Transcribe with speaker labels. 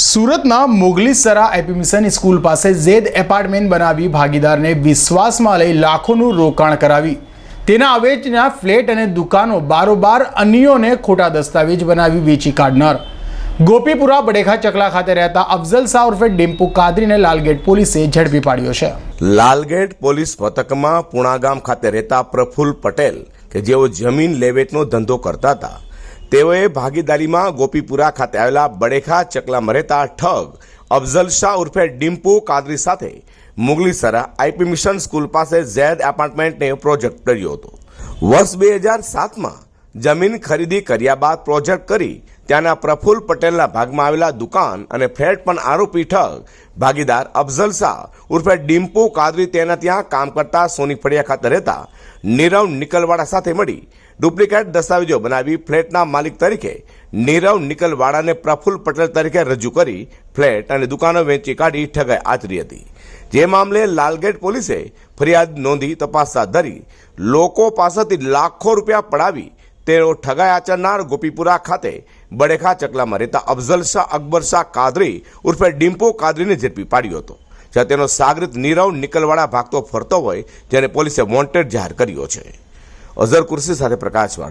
Speaker 1: સુરતના મુગલીસરા એપીમિશન સ્કૂલ પાસે ઝેદ એપાર્ટમેન્ટ બનાવી ભાગીદારને વિશ્વાસમાં લઈ લાખોનું રોકાણ કરાવી. તેના અવેજના ફ્લેટ અને દુકાનો બારોબાર અન્યોને ખોટા દસ્તાવેજ બનાવી વેચી કાઢનાર. ગોપીપુરા બડેખા ચકલા ખાતે રહેતા અફઝલ શાહ ઉર્ફે ડિમ્પુ કાદરીને લાલગેટ પોલીસે ઝડપી પાડ્યો છે.
Speaker 2: લાલગેટ પોલીસ મથકમાં પુણાગામ ખાતે રહેતા પ્રફુલ્લ પટેલ કે જેઓ જમીન લેવેટનો ધંધો કરતા હતા. તેઓએ ભાગીદારીમાં ગોપીપુરા ખાતે આવેલા બડેખા ચકલામાં રહેતા ઠગ, અફઝલ શાહ ઉર્ફે ડિમ્પુ કાદરી સાથે મુગલીસરા આઈપી મિશન સ્કૂલ પાસે ઝેડ એપાર્ટમેન્ટને પ્રોજેક્ટ કર્યો હતો. વર્ષ બે હજાર સાતમાં જમીન ખરીદી કર્યા બાદ પ્રોજેક્ટ કરી ત્યાંના પ્રફુલ્લ પટેલના ભાગમાં આવેલા દુકાન અને ફ્લેટ પણ આરોપી ઠગ. ભાગીદાર અફઝલ શાહ ઉર્ફે ડિમ્પુ કાદરી તેના ત્યાં કામ કરતા સોની ફળિયા ખાતે રહેતા નીરવ નિકલવાડા સાથે મળી ડુપ્લિકેટ દસ્તાવેજો બનાવી ફ્લેટના માલિક તરીકે નીરવ નિકલવાડાને પ્રફુલ્લ પટેલ તરીકે રજૂ કરી ફ્લેટ અને દુકાનો વેચી કાઢી ઠગાઈ આચરી હતી. જે મામલે લાલગેટ પોલીસે ફરિયાદ નોંધી તપાસ હાથ ધરી. લોકો પાસેથી લાખો રૂપિયા પડાવી તેઓ ઠગાઈ આચરનાર ગોપીપુરા ખાતે બડેખા ચકલામાં રહેતા અફઝલ શાહ અકબર શાહ કાદરી ઉર્ફે ડિમ્પો કાદરીને ઝડપી પાડ્યો હતો. જ્યાં તેનો સાગરિત નીરવ નિકલવાડા ભાગતો ફરતો હોય, જેને પોલીસે વોન્ટેડ જાહેર કર્યો છે. અઝર કુર્સી સાથે પ્રકાશવાળા